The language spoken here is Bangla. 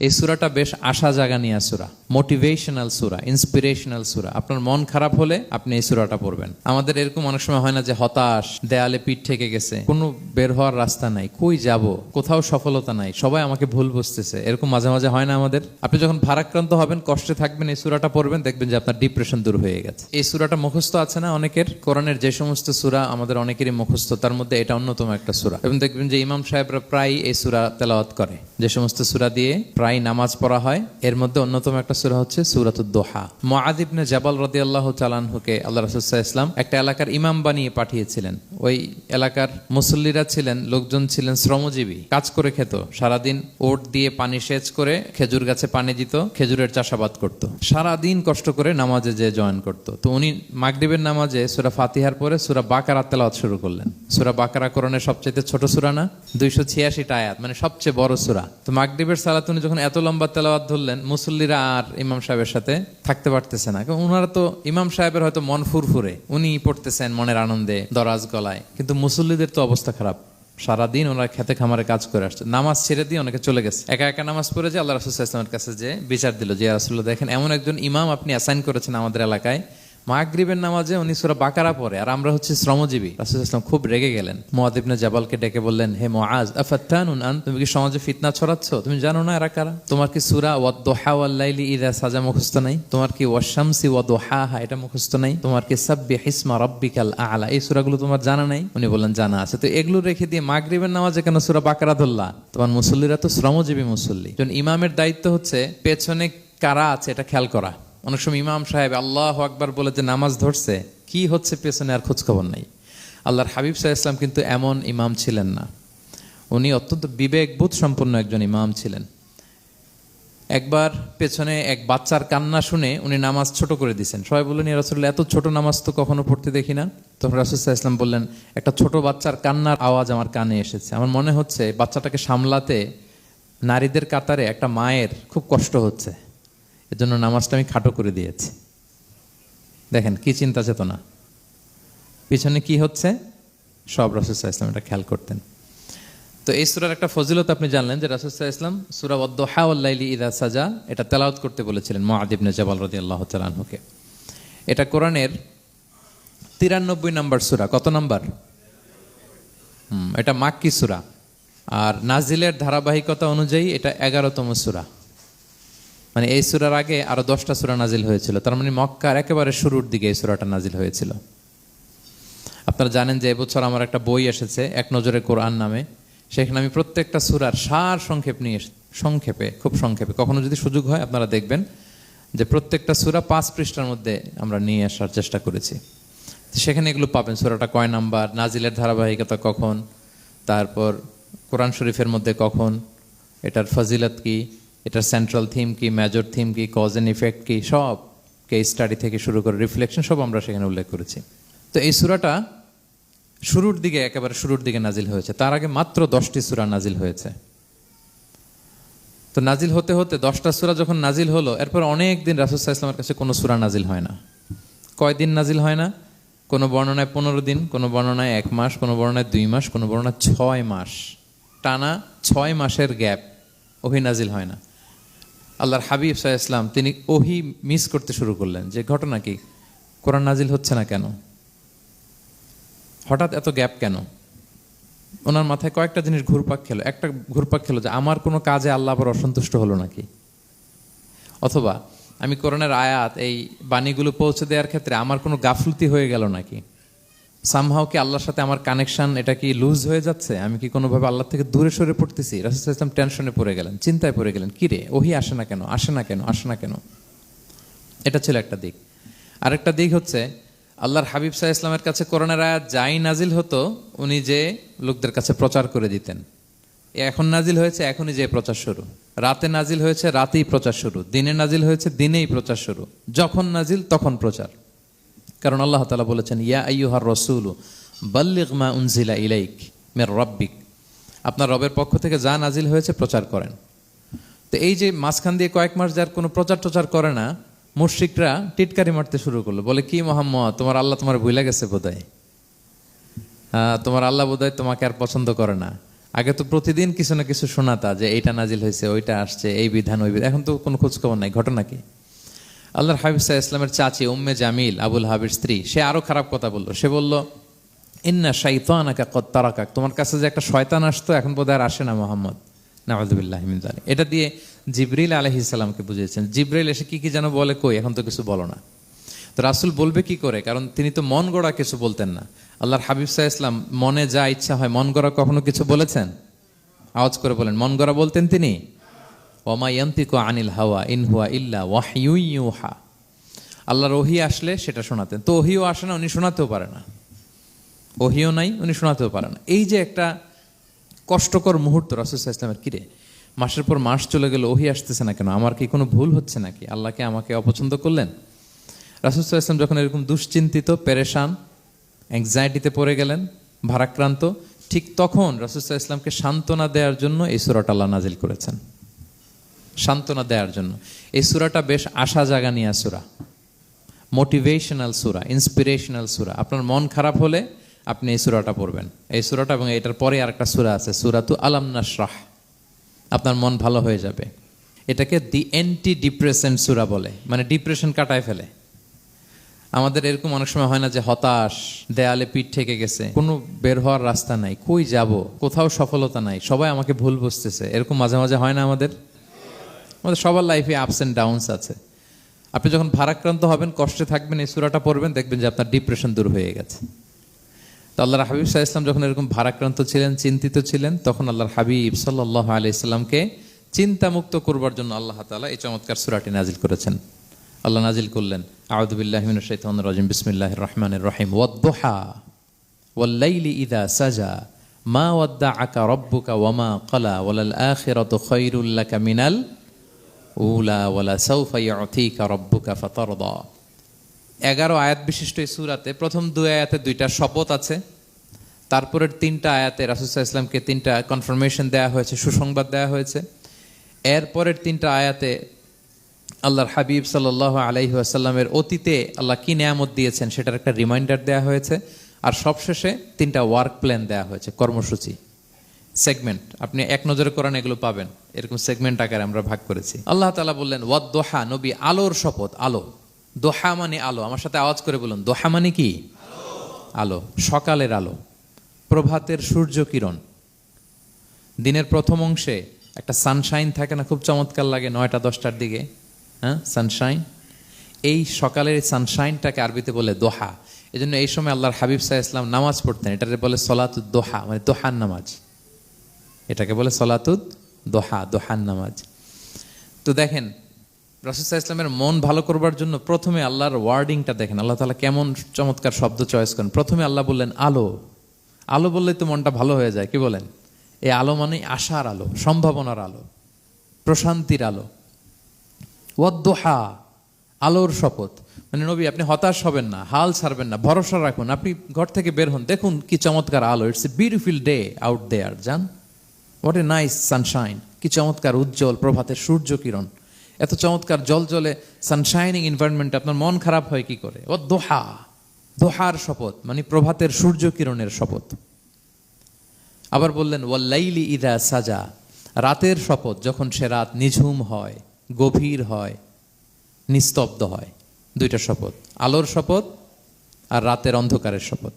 এই সুরাটা বেশ আশা জাগা নিয়ে সুরা মোটিভেশনাল সুরা ইন্সপিরেশনাল সুরা। আপনার মন খারাপ হলে আপনি এই সুরাটা পড়বেন। আমাদের এরকম অনেক সময় হয় না যে হতাশ, দেয়ালে পিঠ থেকে গেছে, কোনো বের হওয়ার রাস্তা নাই, কই যাব, কোথাও সফলতা নাই, সবাই আমাকে ভুল বুঝতেছে। এরকম মাঝে মাঝে হয় না আমাদের। আপনি যখন ভারাক্রান্ত হবেন, কষ্টে থাকবেন, এই সুরাটা পড়বেন, দেখবেন যে আপনার ডিপ্রেশন দূর হয়ে গেছে। এই সুরাটা মুখস্থ আছে না অনেকের? কোরআনের যে সমস্ত সুরা আমাদের অনেকেরই মুখস্থ, তার মধ্যে এটা অন্যতম একটা সুরা। এবং দেখবেন যে ইমাম সাহেবরা প্রায় এই সুরা তেলাওয়াত করে। যে সমস্ত সুরা দিয়ে প্রায় নামাজ পড়া হয়। এর মধ্যে অন্যতম একটা সুরা হচ্ছে সুরাতুদ দোহা। মুআদিবনে জাবাল রদি আল্লাহ চালানহুকে আল্লাহ রসুল্লাহ ইসলাম একটা এলাকার ইমাম বানিয়ে পাঠিয়েছিলেন। ওই এলাকার মুসল্লিরা ছিলেন, লোকজন ছিলেন শ্রমজীবী। কাজ করে খেত। সারাদিন ওট দিয়ে পানি সেচ করে খেজুর গাছে পানি দিত, খেজুরের চাষাবাদ করত। সারাদিন কষ্ট করে নামাজে যে জয়েন করত। তো উনি মাগরিবের নামাজে সুরা ফাতিহার পরে সুরা বাকারা তেলাওয়াত শুরু করলেন। সুরা বাকারা করণের সবচেয়ে ছোট সুরা না? দুইশো ছিয়াশিটা আয়াত মানে সবচেয়ে বড় সুরা। তো মাগরিবের সালাত উনি যখন এত লম্বা তেলাওয়াত ধরলেন, মুসল্লিরা আর ইমাম সাহেবের সাথে থাকতে পারতেছে না। ওনারা তো ইমাম সাহেবের হয়তো মন ফুরফুরে, উনি পড়তেছেন মনের আনন্দে, দরাজ গলায়। কিন্তু মুসল্লিদের তো অবস্থা খারাপ। সারাদিন ওনারা খেতে খামারে কাজ করে আসছে। নামাজ ছেড়ে দিয়ে অনেকে চলে গেছে। একা একা নামাজ পড়ে যে আল্লাহ রাসুল ইসলামের কাছে যে বিচার দিল যে রাসুল্লাহ দেখেন এমন একজন ইমাম আপনি অ্যাসাইন করেছেন আমাদের এলাকায় মাগরিবের নামাজে উনি সুরা বাকারা পড়ে, আর আমরা হচ্ছে শ্রমজীবী। রাসুল ইসলাম খুব রেগে গেলেন। মোয়াদিবনে জাবালকে ডেকে বললেন, হে মোয়াজ আফাত্তানুন আন, তুমি কি সমাজে ফিতনা ছড়াচ্ছ? তুমি জানো না এরা কারা? তোমার কি সুরা ওয়াদ্দোহা ওয়াল্লাইলি ইদা সাজা মুখস্থ নাই? তোমার কি ওয়াশামসি ওয়াদোহা হা এটা মুখস্থ নাই? তোমার কি সাব্বি হিসমা রব্বিকাল আলা? এই সুরাগুলো তোমার জানা নাই? উনি বললেন, জানা আছে। তো এগুলো রেখে দিয়ে মাগরিবের নামাজে কেন সুরা বাকারা ধরলা? তোমার মুসল্লিরা তো শ্রমজীবী মুসল্লি। ইমামের দায়িত্ব হচ্ছে পেছনে কারা আছে এটা খেয়াল করা। অনেক সময় ইমাম সাহেব আল্লাহ আকবার বলে যে নামাজ ধরছে, কি হচ্ছে পেছনে আর খোঁজ খবর নাই। আল্লাহর হাবিব সাহা ইসলাম কিন্তু এমন ইমাম ছিলেন না। উনি অত্যন্ত বিবেকবোধ সম্পন্ন একজন ইমাম ছিলেন। একবার পেছনে এক বাচ্চার কান্না শুনে উনি নামাজ ছোট করে দিয়েছেন সবাই বললেন রাসুল্লাহ এত ছোট নামাজ তো কখনো পড়তে দেখি না? তখন রাসুল্লাহ ইসলাম বললেন, একটা ছোট বাচ্চার কান্নার আওয়াজ আমার কানে এসেছে। আমার মনে হচ্ছে বাচ্চাটাকে সামলাতে নারীদের কাতারে একটা মায়ের খুব কষ্ট হচ্ছে। এজন্য নামাজটা আমি খাটো করে দিয়েছি। দেখেন, কি চিন্তা চেতনা? পিছনে কি হচ্ছে? সব রাসুসাহ ইসলাম এটা খেয়াল করতেন। তো এই সুরার একটা ফজিলত আপনি জানলেন যে রাসুসাহ ইসলাম সুরা ওদ্দোহাউল্লাইলি ইদা সাজা, এটা তেলাওত করতে বলেছিলেন মহাদিবনে জবাল রদি আল্লাহ তালাহুকে এটা কোরআনের তিরানব্বই নম্বর সুরা। কত নম্বর? হুম, এটা মাক্কি সুরা। আর নাজিলের ধারাবাহিকতা অনুযায়ী এটা এগারোতম সুরা। মানে এই সুরার আগে আরও দশটা সুরা নাজিল হয়েছিল। তার মানে মক্কার একেবারে শুরুর দিকে এই সুরাটা নাজিল হয়েছিল। আপনারা জানেন যে এবছর আমার একটা বই এসেছে, এক নজরে কোরআন নামে। সেখানে আমি প্রত্যেকটা সুরার সার সংক্ষেপ নিয়ে সংক্ষেপে, খুব সংক্ষেপে। কখনো যদি সুযোগ হয় আপনারা দেখবেন যে প্রত্যেকটা সুরা পাঁচ পৃষ্ঠার মধ্যে আমরা নিয়ে আসার চেষ্টা করেছি। সেখানে এগুলো পাবেন। সুরাটা কয় নাম্বার? নাজিলের ধারাবাহিকতা কখন? তারপর কোরআন শরীফের মধ্যে কখন? এটার ফজিলত কি? এটার সেন্ট্রাল থিম কি মেজর থিম কি কজ এন্ড ইফেক্ট কি, সব কেস স্টাডি থেকে শুরু করে রিফ্লেকশন সব আমরা সেখানে উল্লেখ করেছি। তো এই সুরাটা শুরুর দিকে একেবারে শুরুর দিকে নাজিল হয়েছে। তার আগে মাত্র দশটি সুরা নাজিল হয়েছে। তো নাজিল হতে হতে দশটা সুরা যখন নাজিল হলো, এরপর অনেক দিন রাসুসাহ ইসলামের কাছে কোনো সুরা নাজিল হয় না। কয়দিন নাজিল হয় না? কোনো বর্ণনায় পনেরো দিন, কোনো বর্ণনায় এক মাস, কোনো বর্ণনায় দুই মাস, কোনো বর্ণনায় ছয় মাস। টানা ছয় মাসের গ্যাপ ওহি নাজিল হয় না। আল্লাহর হাবিব সাহা ইসলাম তিনি ওহি মিস করতে শুরু করলেন যে, ঘটনা কি? কোরআন নাজিল হচ্ছে না কেন? হঠাৎ এত গ্যাপ কেন? ওনার মাথায় কয়েকটা জিনিস ঘুরপাক খেলো। একটা ঘুরপাক খেলো যে, আমার কোনো কাজে আল্লাহ আবার অসন্তুষ্ট হলো নাকি? অথবা, আমি কোরআনের আয়াত, এই বাণীগুলো পৌঁছে দেওয়ার ক্ষেত্রে আমার কোনো গাফলতি হয়ে গেল নাকি? সামহাও কি আল্লাহর সাথে আমার কানেকশন এটা কি লুজ হয়ে যাচ্ছে? আমি কি কোনোভাবে আল্লাহ থেকে দূরে সরে পড়তেছি? রাসুল ইসলাম টেনশনে পড়ে গেলেন, চিন্তায় পড়ে গেলেন কিরে ওহি আসে না কেন? আসে না কেন? আসে না কেন? এটা ছিল একটা দিক। আরেকটা দিক হচ্ছে, আল্লাহর হাবিব সাহা ইসলামের কাছে করোনার আয়াত যাই নাজিল হতো, উনি যে লোকদের কাছে প্রচার করে দিতেন। এখন নাজিল হয়েছে, এখনই যে প্রচার শুরু। রাতে নাজিল হয়েছে, রাতেই প্রচার শুরু। দিনে নাজিল হয়েছে, দিনেই প্রচার শুরু। যখন নাজিল, তখন প্রচার। কারণ আল্লাহ তালা বলেছেন, ইয়া আইয়ুহার রসুল বাল্লিক মা উনজিলা ইলাইক মের রব্বিক। আপনার রবের পক্ষ থেকে যা নাজিল হয়েছে প্রচার করেন। তো এই যে মাঝখান দিয়ে কয়েক মাস যার কোনো প্রচার টচার করে না, মুশ্রিকরা টিটকারি মারতে শুরু করল। বলে, কি মোহাম্মদ, তোমার আল্লাহ তোমার ভুলে গেছে বোধহয়? তোমার আল্লাহ বোধহয় তোমাকে আর পছন্দ করে না। আগে তো প্রতিদিন কিছু না কিছু শোনাতা যে, এইটা নাজিল হয়েছে, ওইটা আসছে, এই বিধান, ওই বিধান। এখন তো কোনো খোঁজখবর নাই, ঘটনা কি? আল্লাহর হাবিব সাহা ইসলামের চাচি উম্মে জামিল, আবুল হাবির স্ত্রী, সে আরও খারাপ কথা বলল। সে বলল, ইন্না শাইতানাকা কত্তারাকাক তোমার কাছে যে একটা শয়তান আসতো, এখন বোধহয় আর আসে না মোহাম্মদ। নাওয়াজুবিল্লাহ মিন এটা দিয়ে জিব্রিল আলহি ইসলামকে বুঝিয়েছেন। জিব্রাইল এসে কি কি যেন বলে, কই, এখন তো কিছু বলো না। তো রাসুল বলবে কি করে? কারণ তিনি তো মন গড়া কিছু বলতেন না। আল্লাহর হাবিব সাহা ইসলাম মনে যা ইচ্ছা হয়, মন গড়া কখনো কিছু বলেছেন? আওয়াজ করে বলেন, মন গড়া বলতেন তিনি? ওমা আনিল হাওয়া, ইন হুয়া ইল্লা ওয়াহিউ ইউহা। আল্লাহর ওহি আসলে সেটা শোনাতেন। তো ওহিও আসে না, উনি শোনাতেও পারে না। ওহিও নাই, উনি শোনাতেও পারে না। এই যে একটা কষ্টকর মুহূর্ত রাসুল ইসলামের কিরে মাসের পর মাস চলে গেল ওহি আসতেছে না কেন? আমার কি কোনো ভুল হচ্ছে নাকি? আল্লাহকে আমাকে অপছন্দ করলেন? রাসুল ইসলাম যখন এরকম দুশ্চিন্তিত, পেরেশান অ্যাংজাইটিতে পড়ে গেলেন, ভারাক্রান্ত, ঠিক তখন রাসুল ইসলামকে সান্ত্বনা দেওয়ার জন্য এই সুরাট আল্লাহ নাজিল করেছেন। সান্ত্বনা দেওয়ার জন্য। এই সুরাটা বেশ আশা জাগা নিয়ে সুরা। মোটিভেশনাল সুরা ইন্সপিরেশনাল সুরা। আপনার মন খারাপ হলে আপনি এই সুরাটা পড়বেন। এই সুরাটা এবং এটার পরে আরেকটা সুরা আছে, সুরাতু আলাম নাসরাহ আপনার মন ভালো হয়ে যাবে। এটাকে দি অ্যান্টি ডিপ্রেশন সুরা বলে মানে ডিপ্রেশন কাটায় ফেলে। আমাদের এরকম অনেক সময় হয় না যে হতাশ, দেয়ালে পিঠ থেকে গেছে, কোনো বের হওয়ার রাস্তা নাই, কই যাব, কোথাও সফলতা নাই, সবাই আমাকে ভুল বুঝতেছে। এরকম মাঝে মাঝে হয় না আমাদের? আমাদের সবার লাইফে আপস অ্যান্ড ডাউনস আছে। আপনি যখন ভারাক্রান্ত হবেন, কষ্টে থাকবেন, এই সুরাটা পড়বেন, দেখবেন যে আপনার ডিপ্রেশন দূর হয়ে গেছে। তো আল্লাহর হাবিব সাহা ইসলাম যখন এরকম ভারাক্রান্ত ছিলেন, চিন্তিত ছিলেন, তখন আল্লাহর হাবিব সাল্লাহ আলি ইসলামকে চিন্তামুক্ত করবার জন্য আল্লাহ তালা এই চমৎকার সুরাটি নাজিল করেছেন। আল্লাহ নাজিল করলেন আউদুবিল্লাহমিন শৈতান রাজিম বিসমিল্লাহ রহমানের রহিম ওয়াদ্দোহা ওয়াল্লাইলি ইদা সাজা, মা ওয়াদ্দা আকা রব্বুকা ওয়ামা কলা ওয়ালাল আখিরাতু খৈরুল্লাকা মিনাল উলা ওয়ালা সৌফা ইয়াতিকা রব্বুকা ফাতারদা। এগারো আয়াত বিশিষ্ট এই সুরাতে প্রথম দুই আয়াতে দুইটা শপথ আছে। তারপরের তিনটা আয়াতে রাসুসাহ ইসলামকে তিনটা কনফার্মেশন দেওয়া হয়েছে, সুসংবাদ দেওয়া হয়েছে। এরপরের তিনটা আয়াতে আল্লাহর হাবিব সাল্লাহ আলাইহি আসাল্লামের অতীতে আল্লাহ কি নিয়ামত দিয়েছেন সেটার একটা রিমাইন্ডার দেওয়া হয়েছে। আর সবশেষে তিনটা ওয়ার্ক প্ল্যান দেওয়া হয়েছে, কর্মসূচি। সেগমেন্ট আপনি এক নজরে করেন এগুলো পাবেন। এরকম সেগমেন্ট আকারে আমরা ভাগ করেছি। আল্লাহ তালা বললেন ওয়াদ দোহা নবী আলোর শপথ, আলো। দোহা মানে আলো। আমার সাথে আওয়াজ করে বলুন, দোহা মানে কি? আলো। সকালের আলো। প্রভাতের সূর্য কিরণ। দিনের প্রথম অংশে একটা সানশাইন থাকে না, খুব চমৎকার লাগে নয়টা, দশটার দিকে। হ্যাঁ? সানশাইন এই সকালের সানশাইনটাকে আরবিতে বলে দোহা। এই জন্য এই সময় আল্লাহর হাবিব সাহা ইসলাম নামাজ পড়তেন। এটাকে বলে সলাতুদ দোহা মানে দোহার নামাজ। এটাকে বলে সলাতুদ দোহা দোহান নামাজ। তো দেখেন রসুল্লাহ ইসলামের মন ভালো করবার জন্য প্রথমে আল্লাহর ওয়ার্ডিংটা দেখেন। আল্লাহ তালা কেমন চমৎকার শব্দ চয়েস করেন। প্রথমে আল্লাহ বললেন, আলো। আলো বললেই তো মনটা ভালো হয়ে যায়, কি বলেন? এই আলো মানে আশার আলো, সম্ভাবনার আলো, প্রশান্তির আলো। ওয়াদ্দোহা আলোর শপথ। মানে নবী, আপনি হতাশ হবেন না, হাল ছাড়বেন না, ভরসা রাখুন। আপনি ঘর থেকে বের হন, দেখুন কি চমৎকার আলো। It's a beautiful day out there যান হোয়াট এ নাইস সানশাইন কি চমৎকার উজ্জ্বল প্রভাতের সূর্য কিরণ এত চমৎকার জল জলে সানশাইনিং এনভায়রনমেন্ট আপনার মন খারাপ হয় কি করে? ও দোহা? দোহার শপথ মানে প্রভাতের সূর্য কিরণের শপথ। আবার বললেন ওয়াল্লাইলি ইদা সাজা। রাতের শপথ, যখন সে রাত নিঝুম হয়, গভীর হয়, নিস্তব্ধ হয়। দুইটা শপথ, আলোর শপথ আর রাতের অন্ধকারের শপথ।